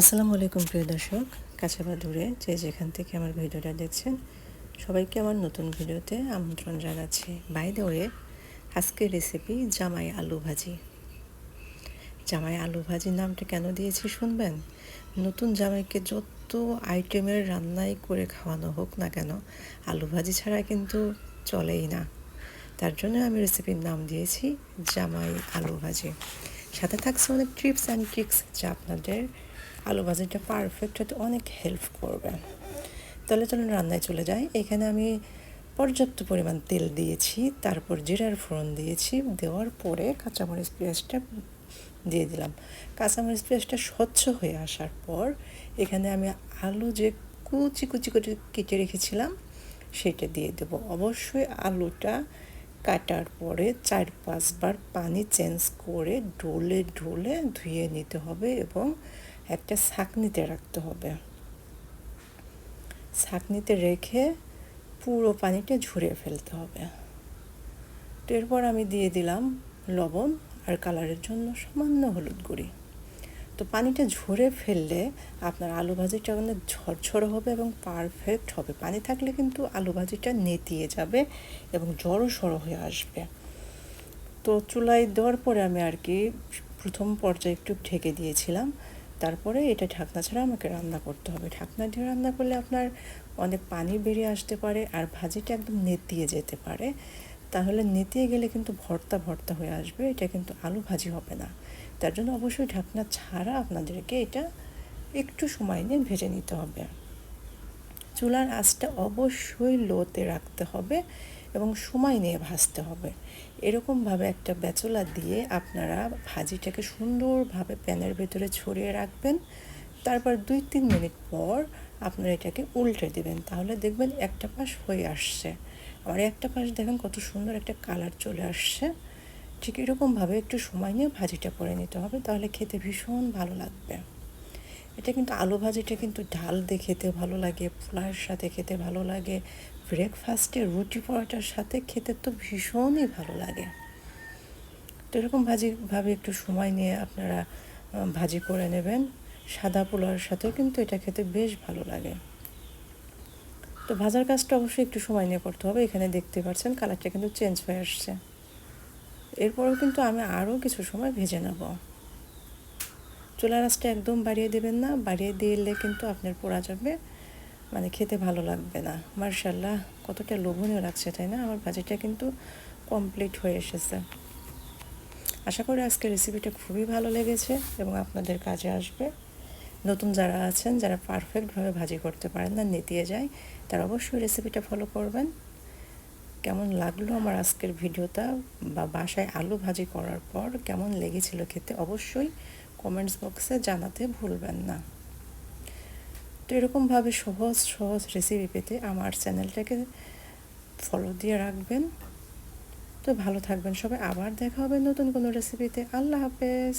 আসসালামু আলাইকুম প্রিয় দর্শক কাছে বা দূরে যে যেখান থেকে আমার ভিডিওটা দেখছেন, সবাইকে আমার নতুন ভিডিওতে আমন্ত্রণ জানাচ্ছি। বাই দ্য ওয়ে আজকের রেসিপি জামাই আলু ভাজি। জামাই আলু ভাজি নামটা কেন দিয়েছি শুনবেন? নতুন জামাইকে যত আইটেমের রান্নাই করে খাওয়ানো হোক না কেন, আলু ভাজি ছাড়া কিন্তু চলেই না। তার জন্য আমি রেসিপির নাম দিয়েছি, জামাই আলু ভাজি। সাথে থাকছে অনেক ট্রিপস অ্যান্ড ট্রিক্স যা আপনাদের আলু ভাজিটা পারফেক্ট হতে অনেক হেল্প করবে। তাহলে চলুন রান্নায় চলে যাই। এখানে আমি পর্যাপ্ত পরিমাণ তেল দিয়েছি, তারপর জিরার ফোড়ন দিয়েছি, দেওয়ার পরে কাঁচামরিচ পেঁয়াজটা দিয়ে দিলাম। কাঁচামরিচ পেঁয়াজটা স্বচ্ছ হয়ে আসার পর, এখানে আমি আলু যে কুচি কুচি করে কেটে রেখেছিলাম, সেটা দিয়ে দেব। অবশ্যই আলুটা কাটার পরে চার পাঁচবার পানি চেঞ্জ করে ঢোলে ঢোলে ধুয়ে নিতে হবে এবং একটা ছাঁকনিতে রাখতে হবে। ছাঁকনিতে রেখে পুরো পানিটা ঝরিয়ে ফেলতে হবে। তো এরপর আমি দিয়ে দিলাম লবণ আর কালারের জন্য সামান্য হলুদ গুঁড়ি। তো পানিটা ঝরে ফেললে আপনার আলু ভাজিটা অনেক ঝরঝরে হবে এবং পারফেক্ট হবে। পানি থাকলে কিন্তু আলু ভাজিটা নেতিয়ে যাবে এবং জড়ো সড়ো হয়ে আসবে। তো চুলায় দেওয়ার পরে আমি আর কি প্রথম পর্যায়ে একটু ঢেকে দিয়েছিলাম। তারপরে এটা ঢাকনা ছাড়া আমাকে রান্না করতে হবে। ঢাকনা দিয়ে রান্না করলে আপনার অনেক পানি বেরিয়ে আসতে পারে আর ভাজিটা একদম নেতিয়ে যেতে পারে। তাহলে নেতিয়ে গেলে কিন্তু ভর্তা ভর্তা হয়ে আসবে, এটা কিন্তু আলু ভাজি হবে না। তার জন্য অবশ্যই ঢাকনা ছাড়া আপনাদেরকে এটা একটু সময় নিয়ে ভেজে নিতে হবে। চুলার আঁচটা অবশ্যই লোতে রাখতে হবে এবং সময় নিয়ে ভাজতে হবে। এরকমভাবে একটা বেচলা দিয়ে আপনারা ভাজিটাকে সুন্দরভাবে প্যানের ভেতরে ছড়িয়ে রাখবেন। তারপর দুই তিন মিনিট পর আপনারা এটাকে উল্টে দেবেন। তাহলে দেখবেন একটা পাশ হয়ে আসছে। আমার একটা পাশ দেখেন কত সুন্দর একটা কালার চলে আসছে। ঠিক এরকমভাবে একটু সময় নিয়ে ভাজিটা করে নিতে হবে। তাহলে খেতে ভীষণ ভালো লাগবে। এটা কিন্তু আলু ভাজিটা কিন্তু ডাল দিয়ে খেতে ভালো লাগে পোলার সাথে খেতে ভালো লাগে ব্রেকফাস্টে রুটি পরোটার সাথে খেতে তো ভীষণই ভালো লাগে। তো এরকম ভাজিভাবে একটু সময় নিয়ে আপনারা ভাজি করে নেবেন। সাদা পোলার সাথেও কিন্তু এটা খেতে বেশ ভালো লাগে। তো ভাজার কাজটা অবশ্যই একটু সময় নিয়ে করতে হবে, এখানে দেখতে পাচ্ছেন কালারটা কিন্তু চেঞ্জ হয়ে আসছে। এরপরেও কিন্তু আমি আরও কিছু সময় ভেজে নেব। চুলা রাসটা একদম বাড়িয়ে দেবেন না, বাড়িয়ে দিলে কিন্তু আপনার পোড়া যাবে। মানে খেতে ভালো লাগবে না। মার্শাল্লাহ, কতটা লোভনীয় লাগছে, তাই না? আমার ভাজিটা কিন্তু কমপ্লিট হয়ে এসেছে। আশা করি আজকের রেসিপিটা খুবই ভালো লেগেছে এবং আপনাদের কাজে আসবে। নতুন যারা আছেন, যারা পারফেক্টভাবে ভাজি করতে পারেন না, নেতিয়ে যায়, তারা অবশ্যই রেসিপিটা ফলো করবেন। কেমন লাগল আমার আজকের ভিডিওটা বা বাসায় আলু ভাজি করার পর, কেমন লেগেছিল খেতে? অবশ্যই কমেন্টস বক্সে জানাতে ভুলবেন না। তো এরকমভাবে সহজ সহজ রেসিপি পেতে আমার চ্যানেলটাকে ফলো দিয়ে রাখবেন। তো ভালো থাকবেন সবাই, আবার দেখা হবে নতুন কোনো রেসিপিতে আল্লাহ হাফেজ।